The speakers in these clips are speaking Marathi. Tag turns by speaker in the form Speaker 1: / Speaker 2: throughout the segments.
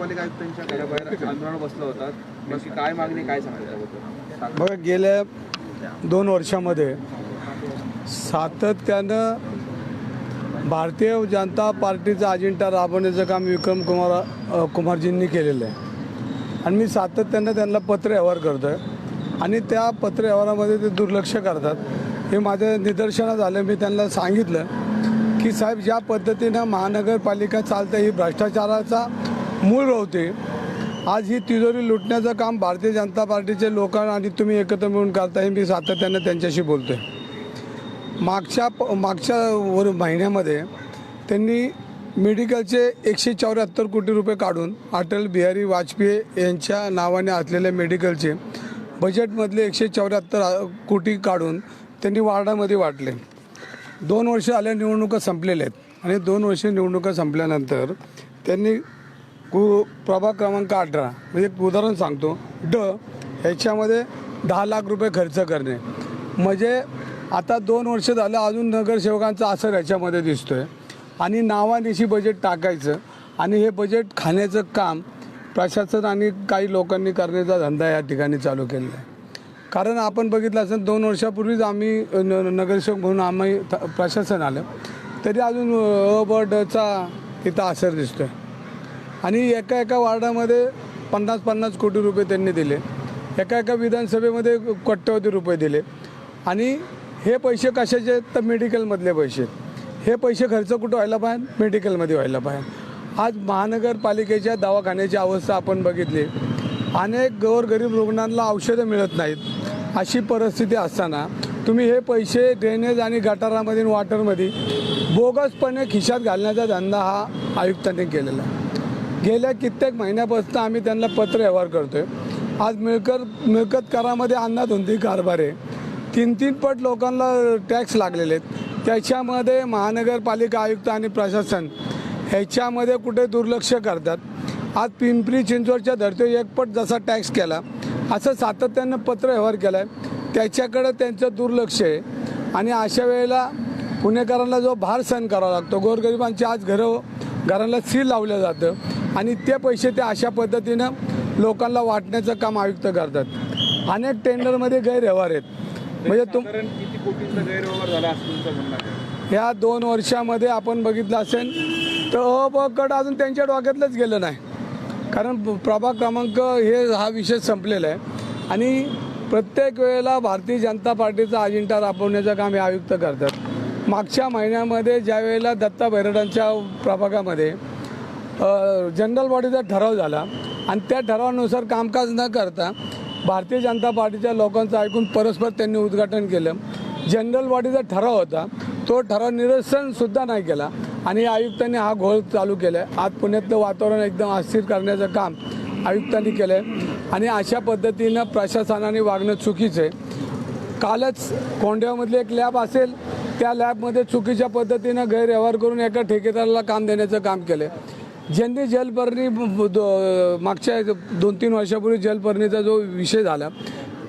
Speaker 1: महापालिका आयुक्तांच्या घराबाहेर आंदोलन बसलं होता. नक्की काय मागणी काय सांगता
Speaker 2: बघा गेल्या दोन वर्षामध्ये सातत्यानं भारतीय जनता पार्टीचा अजेंडा राबवण्याचं काम विक्रम कुमार कुमारजींनी केलेलं आहे. आणि मी सातत्यानं त्यांना पत्र व्यवहार करतो आहे आणि त्या पत्र व्यवहारामध्ये ते दुर्लक्ष करतात. हे माझ्या निदर्शनात आलं. मी त्यांना सांगितलं की साहेब ज्या पद्धतीनं महानगरपालिका चालतं ही भ्रष्टाचाराचा मूळ होते आज ही तिजोरी लुटण्याचं काम भारतीय जनता पार्टीचे लोक आणि तुम्ही एकत्र मिळून करता हे मी सातत्यानं त्यांच्याशी बोलतो आहे मागच्या प मागच्या वर महिन्यामध्ये त्यांनी मेडिकलचे एकशे चौऱ्याहत्तर कोटी रुपये काढून अटल बिहारी वाजपेयी यांच्या नावाने असलेल्या मेडिकलचे बजेटमधले एकशे चौऱ्याहत्तर कोटी काढून त्यांनी वार्डामध्ये वाटले. दोन वर्ष आल्या निवडणुका संपलेल्या आहेत. आणि दोन वर्ष निवडणुका संपल्यानंतर त्यांनी कु प्रभाग क्रमांक अठरा. म्हणजे एक उदाहरण सांगतो. ड ह्याच्यामध्ये दहा लाख रुपये खर्च करणे. म्हणजे आता दोन वर्ष झालं अजून नगरसेवकांचा असर याच्यामध्ये दिसतो आहे आणि नावानिशी बजेट टाकायचं आणि हे बजेट खाण्याचं काम प्रशासन आणि काही लोकांनी करण्याचा धंदा या ठिकाणी चालू केलेला आहे. कारण आपण बघितलं असेल दोन वर्षापूर्वीच आम्ही न नगरसेवक म्हणून आम्ही त- प्रशासन आलं. तरी अजून अ ब डचा असर दिसतो आहे आणि एका एका वार्डामध्ये पन्नास पन्नास कोटी रुपये त्यांनी दिले. एका एका विधानसभेमध्ये कोट्यवधी रुपये दिले. आणि हे पैसे कशाचे आहेत? तर मेडिकलमधले पैसे हे पैसे खर्च कुठं व्हायला पाहिजे? मेडिकलमध्ये व्हायला पाहिजे. आज महानगरपालिकेच्या दवाखान्याची अवस्था आपण बघितली. अनेक गोरगरीब रुग्णांना औषधं मिळत नाहीत. अशी परिस्थिती असताना तुम्ही हे पैसे ड्रेनेज आणि गटारामध्ये वॉटरमध्ये बोगसपणे खिशात घालण्याचा धंदा हा आयुक्तांनी केलेला आहे. गेल्या कित्येक महिन्यापासून आम्ही त्यांना पत्र व्यवहार करतोय. आज मिळकत मिळकत करामध्ये अन्नाधुंदी कारभार आहे. तीन तीन पट लोकांना टॅक्स लागलेले आहेत. त्याच्यामध्ये महानगरपालिका आयुक्त आणि प्रशासन ह्याच्यामध्ये कुठे दुर्लक्ष करतात. आज पिंपरी चिंचवडच्या धर्तीवर एकपट जसा टॅक्स केला असं सातत्यानं पत्र व्यवहार केला आहे त्याच्याकडं त्यांचं दुर्लक्ष आहे. आणि अशा वेळेला पुणेकरांना जो भार सहन करावा लागतो गोरगरिबांची आज घरं घरांना सील लावलं जातं. आणि ते पैसे ते अशा पद्धतीनं लोकांना वाटण्याचं काम आयुक्त करतात. अनेक टेंडरमध्ये गैरव्यवहार आहेत. म्हणजे तुम
Speaker 1: गैरव्यवहार झाला
Speaker 2: ह्या दोन वर्षामध्ये आपण बघितलं असेल तर अ ब गट अजून त्यांच्या डोक्यातलंच गेलं नाही. कारण प्रभाग क्रमांक हे हा विषय संपलेला आहे. आणि प्रत्येक वेळेला भारतीय जनता पार्टीचा अजेंडा राबवण्याचं काम हे आयुक्त करतात. मागच्या महिन्यामध्ये ज्या वेळेला दत्ता बैरडांच्या प्रभागामध्ये जनरल बॉडीचा ठराव झाला. आणि त्या ठरावानुसार कामकाज न करता भारतीय जनता पार्टीच्या लोकांचं ऐकून परस्पर त्यांनी उद्घाटन केलं. जनरल बॉडीचा ठराव होता. तो ठराव निरसनसुद्धा नाही केला. आणि आयुक्तांनी हा घोळ चालू केला आहे आज पुण्यातलं वातावरण एकदम अस्थिर करण्याचं काम आयुक्तांनी केलं आहे आणि अशा पद्धतीनं प्रशासनाने वागणं चुकीचं आहे. कालच कोंड्यामधले एक लॅब असेल त्या लॅबमध्ये चुकीच्या पद्धतीनं गैरव्यवहार करून एका ठेकेदाराला काम देण्याचं काम केलं ज्यांनी जलपर्णी मागच्या दोन तीन वर्षापूर्वी जलपर्णीचा जो विषय झाला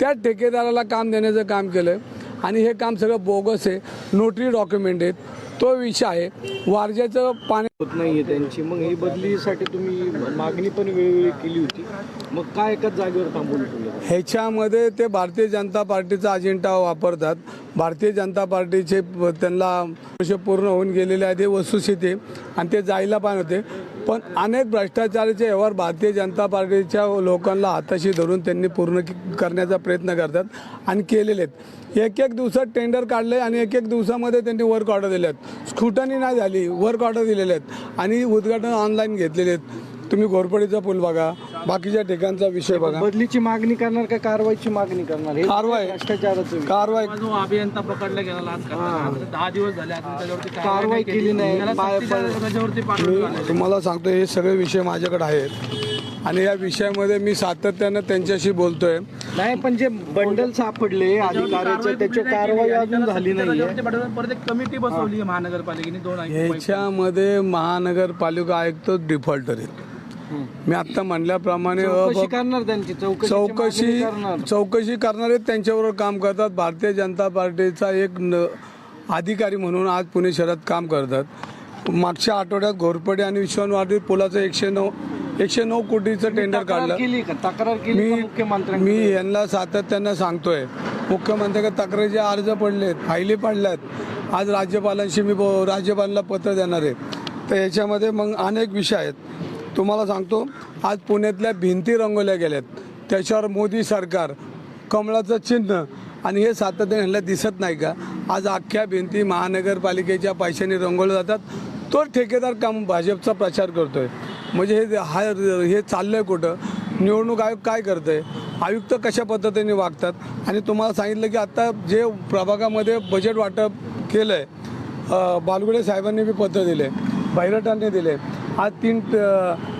Speaker 2: त्या ठेकेदाराला काम देण्याचं काम केलं आणि हे काम सगळं बोगस आहे. नोटरी डॉक्युमेंट आहेत. तो विषय आहे. वारज्याचं पाणी
Speaker 3: होत नाहीये त्यांची. मग ही बदलीसाठी तुम्ही मागणी पण वेळोवेळी केली होती. मग काय एकाच जागेवर ठेवलं?
Speaker 2: ह्याच्यामध्ये ते भारतीय जनता पार्टीचा अजेंडा वापरतात. भारतीय जनता पार्टीचे त्यांना वर्ष पूर्ण होऊन गेलेले आहे. ते वस्तुस्थिती आणि ते जायला पाहिजे होते. पण अनेक भ्रष्टाचाराचे व्यवहार भारतीय जनता पार्टीच्या लोकांना हाताशी धरून त्यांनी पूर्ण करण्याचा प्रयत्न करतात आणि केलेले आहेत. एक एक दिवसात टेंडर काढले आणि एक एक दिवसामध्ये त्यांनी वर्क ऑर्डर दिले आहेत. स्कुटनी नाही झाली वर्क ऑर्डर दिलेले आहेत. आणि उद्घाटन ऑनलाईन घेतलेले आहेत. तुम्ही घोरपडीचा पूल बघा. बाकीच्या ठिकाणचा विषय बघा.
Speaker 3: बदलीची मागणी करणार का कारवाईची मागणी करणार? हे
Speaker 2: कारवाई.
Speaker 3: भ्रष्टाचाराचं.
Speaker 2: कारवाई.
Speaker 4: जो अभियंता पकडला गेला करताना दहा दिवस झाले त्याच्यावरती
Speaker 3: कारवाई केली. नाही.
Speaker 4: त्याला
Speaker 3: पाय-
Speaker 4: सक्तीच्या त्याच्यावरती पाठवलं
Speaker 2: मी तुम्हाला सांगतो हे सगळे विषय माझ्याकडे आहेत. आणि या विषयामध्ये मी सातत्यानं त्यांच्याशी बोलतोय.
Speaker 3: नाही पण जे बंडल सापडले अधिकाऱ्याचे त्याची कारवाई अजून झाली नाहीये.
Speaker 4: परत एक कमिटी बसवली आहे महानगरपालिकेने दोन
Speaker 2: ह्याच्यामध्ये महानगरपालिका आयुक्त डिफॉल्टर आहेत मी आता म्हणल्याप्रमाणे
Speaker 3: चौकशी चौकशी करणार.
Speaker 2: त्यांच्याबरोबर काम करतात. भारतीय जनता पार्टीचा एक न अधिकारी म्हणून आज पुणे शहरात काम करतात. मागच्या आठवड्यात घोरपडे आणि विश्वनवाडी पुलाचं एकशे नऊ एकशे नऊ कोटीचं टेंडर काढलं.
Speaker 3: तक्रार केली का
Speaker 2: मी यांना सातत्यानं सांगतोय. मुख्यमंत्र्याकडे तक्रारीचे अर्ज पडलेत फायली पडल्यात आज राज्यपालांशी मी राज्यपालांना पत्र देणार आहे. तर याच्यामध्ये मग अनेक विषय आहेत. तुम्हाला सांगतो आज पुण्यातल्या भिंती रंगवल्या गेल्यात. त्याच्यावर मोदी सरकार कमळाचं चिन्ह आणि हे सातत्याने ह्यांना दिसत नाही का? आज अख्ख्या भिंती महानगरपालिकेच्या पैशाने रंगवल्या जातात. तो ठेकेदार काम भाजपचा प्रचार करतोय. म्हणजे हे हा हे चाललंय कुठं? निवडणूक आयोग काय करतंय? आयुक्त कशा पद्धतीने वागतात? आणि तुम्हाला सांगितलं की आत्ता जे प्रभागामध्ये बजेट वाटप केलं आहे बालगुडे साहेबांनी बी पत्र दिले बैरटांनी दिले आज तीन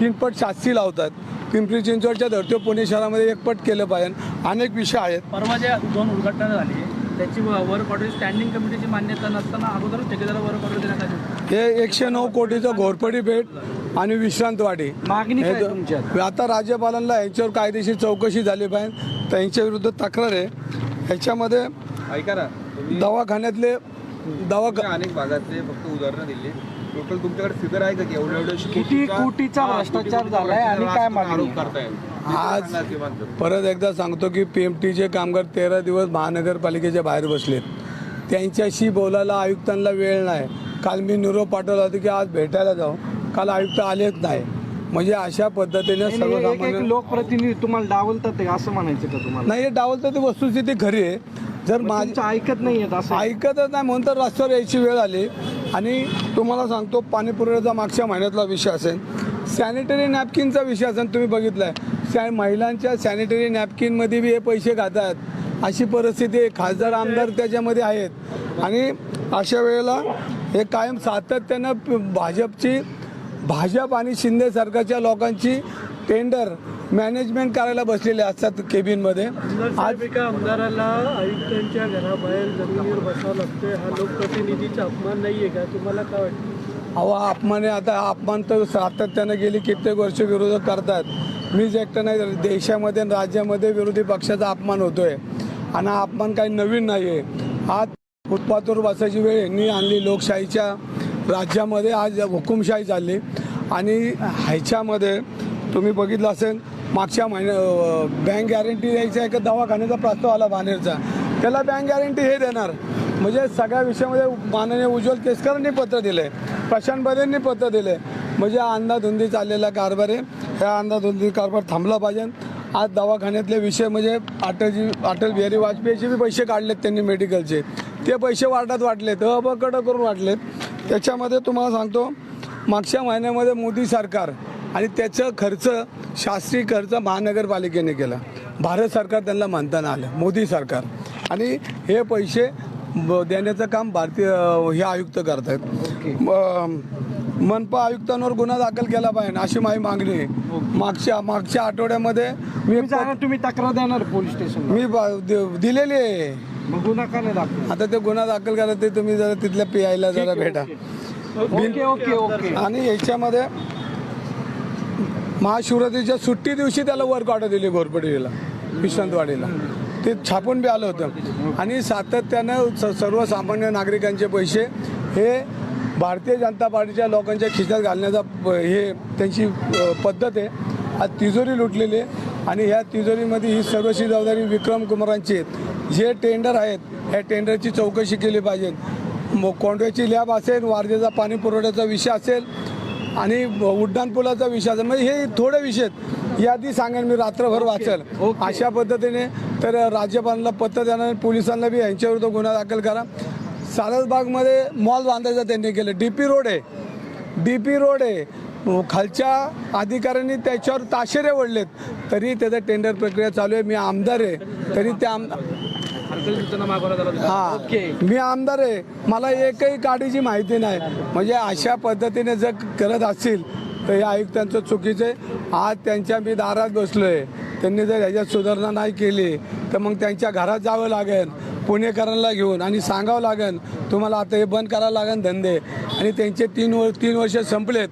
Speaker 2: तीन पट शास्ती लावतात. पिंपरी चिंचवडच्या धर्तीवर पुणे शहरामध्ये एक पट केलं पाहिजे. अनेक विषय आहेत.
Speaker 4: परवा ज्या दोन उद्घाटना झाली त्याची वर्क ऑर्डर स्टँडिंग कमिटीची मान्यता नसताना अगोदरच ठेकेदार वर्क ऑर्डर देण्यात आली
Speaker 2: हे एकशे नऊ कोटीचं घोरपडी भेट आणि विश्रांतवाडी
Speaker 3: मागणी
Speaker 2: आता? राज्यपालांना यांच्यावर कायदेशीर चौकशी झाली पाहिजे. त्यांच्या विरुद्ध तक्रार आहे. ह्याच्यामध्ये
Speaker 1: ऐका ना
Speaker 2: दवाखान्यातले दवाखा
Speaker 1: तुम्ही अनेक भागातले फक्त उदाहरणं दिली. टोटल तुमच्याकडे फिगर आहे का की एवढं एवढं
Speaker 3: किती कोटीचा भ्रष्टाचार झालाय आणि काय मागणी?
Speaker 1: आरोप? करताय
Speaker 2: आज. परत एकदा सांगतो की पी एम टीचे कामगार तेरा दिवस महानगरपालिकेच्या बाहेर बसलेत. त्यांच्याशी बोलायला आयुक्तांना वेळ नाही. काल मी निरोप पाठवला होता की आज भेटायला जाऊ. काल आयुक्त आलेच नाही. म्हणजे अशा पद्धतीने
Speaker 3: नाही, नाही,
Speaker 2: सर्वसामान्य
Speaker 3: लोकप्रतिनिधी तुम्हाला डावलतात ते असं म्हणायचं का तुम्हाला?
Speaker 2: नाही हे डावलतं ती वस्तुस्थिती खरी आहे. जर माझ
Speaker 3: ऐकत नाहीयेत असं.
Speaker 2: ऐकतच नाही म्हणून तर रस्त्यावर यायची वेळ आली. आणि तुम्हाला सांगतो पाणीपुरवठ्याचा मागच्या महिन्यातला विषय असेल. सॅनिटरी नॅपकिनचा विषय असेल तुम्ही बघितलाय. सॅ महिलांच्या सॅनिटरी नॅपकिनमध्ये बी हे पैसे खातात. अशी परिस्थिती खासदार आमदार त्याच्यामध्ये आहेत. आणि अशा वेळेला हे कायम सातत्यानं भाजपची भाजप आणि शिंदे सरकारच्या लोकांची टेंडर मॅनेजमेंट करायला बसलेले असतात केबिनमध्ये. आज
Speaker 5: एका आमदाराला आयुक्तांच्या घराबाहेर जमिनीवर बसावं लागतंय. हा लोकप्रतिनिधीचा अपमान नाहीये का? तुम्हाला काय वाटतं?
Speaker 2: अहो अपमान आहे आता अपमान तर सातत्यानं गेली कित्येक वर्ष विरोधक करतात मीच एकटं नाही देशामध्ये आणि राज्यामध्ये विरोधी पक्षाचा अपमान होतोय. आणि हा अपमान काही नवीन नाही आहे आज फुटपाथवर बसायची वेळ यांनी आणली लोकशाहीच्या राज्यामध्ये. आज हुकुमशाही चालली आणि ह्याच्यामध्ये तुम्ही बघितलं असेल मागच्या महिन्या बँक गॅरंटी द्यायचा एका दवाखान्याचा प्रस्ताव आला बानेरचा त्याला बँक गॅरंटी हे देणार. म्हणजे सगळ्या विषयामध्ये माननीय उज्ज्वल केसकरांनी पत्र दिले प्रशांत बरेंनी पत्र दिले म्हणजे अंधाधुंदी चाललेला कारभार आहे. ह्या अंधाधुंदी कारभार थांबला पाहिजे. आज दवाखान्यातले विषय म्हणजे अटलजी अटल बिहारी वाजपेयीचे बी पैसे काढलेत त्यांनी मेडिकलचे. ते पैसे वाटत वाटलेत अबकड करून वाटलेत त्याच्यामध्ये तुम्हाला सांगतो मागच्या महिन्यामध्ये मोदी सरकार आणि त्याचं खर्च शास्त्रीय खर्च महानगरपालिकेने केला. भारत सरकार त्यांना मानताना आलं मोदी सरकार. आणि हे पैसे देण्याचं काम भारतीय हे आयुक्त करत आहेत मनपा आयुक्तांवर गुन्हा दाखल केला पाहिजे अशी माझी मागणी आहे. मागच्या मागच्या आठवड्यामध्ये मी
Speaker 3: तुम्ही तक्रार देणार पोलीस स्टेशनला?
Speaker 2: मी दिलेली आहे.
Speaker 3: गुन्हा का नाही दाखल
Speaker 2: आता ते गुन्हा दाखल करा ते तुम्ही जरा तिथल्या पी आयला जरा भेटा.
Speaker 3: Okay okay okay.
Speaker 2: आणि याच्यामध्ये महाशिवरात्रीच्या सुट्टी दिवशी त्याला वर्क ऑर्डर दिली घोरपडीला विश्रांतवाडीला ते छापून बी आलं होतं. आणि सातत्यानं स- सर्वसामान्य नागरिकांचे पैसे हे भारतीय जनता पार्टीच्या लोकांच्या खिशात घालण्याचा प- हे त्यांची पद्धत आहे. आज तिजोरी लुटलेली आहे आणि ह्या तिजोरीमध्ये ही सर्वशी जबाबदारी विक्रम कुमारांची आहेत. जे टेंडर आहेत ह्या टेंडरची चौकशी केली पाहिजे. मग कोंडव्याची लॅब असेल वारजेचा पाणी पुरवठ्याचा विषय असेल आणि उड्डाणपुलाचा विषय असेल म्हणजे हे थोडे विषय आहेत. यादी सांगेन मी रात्रभर वाचेल. अशा पद्धतीने तर राज्यपालांना पत्र देणार पोलिसांना बी यांच्याविरुद्ध गुन्हा दाखल करा. सारसबागमध्ये मॉल बांधायचा त्यांनी केलं. डी पी रोड आहे. डी पी रोड आहे. खालच्या अधिकाऱ्यांनी त्याच्यावर ताशेरे ओढलेत. तरी त्याचं टेंडर प्रक्रिया चालू आहे. मी आमदार आहे. तरी त्या आम हा. मी आमदार आहे. मला एकही गाडीची माहिती नाही. म्हणजे अशा पद्धतीने जर करत असतील तर या आयुक्तांचं चुकीचं आहे. आज त्यांच्या मी दारात बसलो आहे त्यांनी जर ह्याच्यात सुधारणा नाही केली तर मग त्यांच्या घरात जावं लागेल पुणेकरांना घेऊन. आणि सांगावं लागेल तुम्हाला आता हे बंद करावं लागेल धंदे. आणि त्यांचे तीन वर तीन वर्ष संपलेत.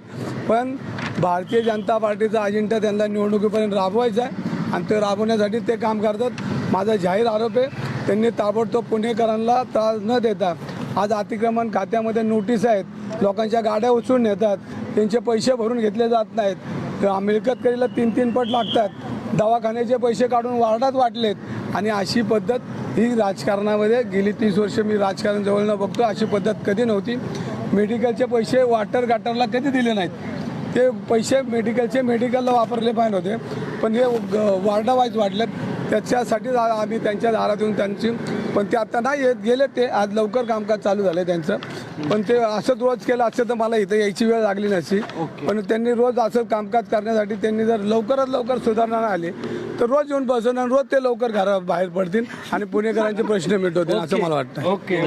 Speaker 2: पण भारतीय जनता पार्टीचा अजेंडा त्यांना निवडणुकीपर्यंत राबवायचा आहे. आणि ते राबवण्यासाठी ते काम करतात. माझा जाहीर आरोप आहे त्यांनी ताबडतोब पुणेकरांना त्रास न देता आज अतिक्रमण खात्यामध्ये नोटीस आहेत. लोकांच्या गाड्या उचलून नेतात. त्यांचे पैसे भरून घेतले जात नाहीत. तर मिळकत करीला तीन तीन पट लागतात. दवाखान्याचे पैसे काढून वार्डात वाटलेत. आणि अशी पद्धत ही राजकारणामध्ये गेली तीस वर्ष मी राजकारण जवळनं बघतो. अशी पद्धत कधी नव्हती. मेडिकलचे पैसे वाटर गाटरला कधी दिले नाहीत. ते पैसे मेडिकलचे मेडिकलला वापरले पाहिजे होते. पण हे वार्डावाईज वाढलेत त्याच्यासाठीच आम्ही त्यांच्या दारात येऊन त्यांची पण ते आता नाही येत गेले ते. आज लवकर कामकाज चालू झालं त्यांचं. पण ते असंच रोज केलं असतं तर मला इथं यायची वेळ लागली नसती. पण त्यांनी रोज असं कामकाज करण्यासाठी त्यांनी जर लवकरात लवकर सुधारणा आली तर रोज येऊन बसून आणि रोज ते लवकर घरा बाहेर पडतील आणि पुणेकरांचे प्रश्न मिटवतील असं मला वाटतं.
Speaker 3: ओके.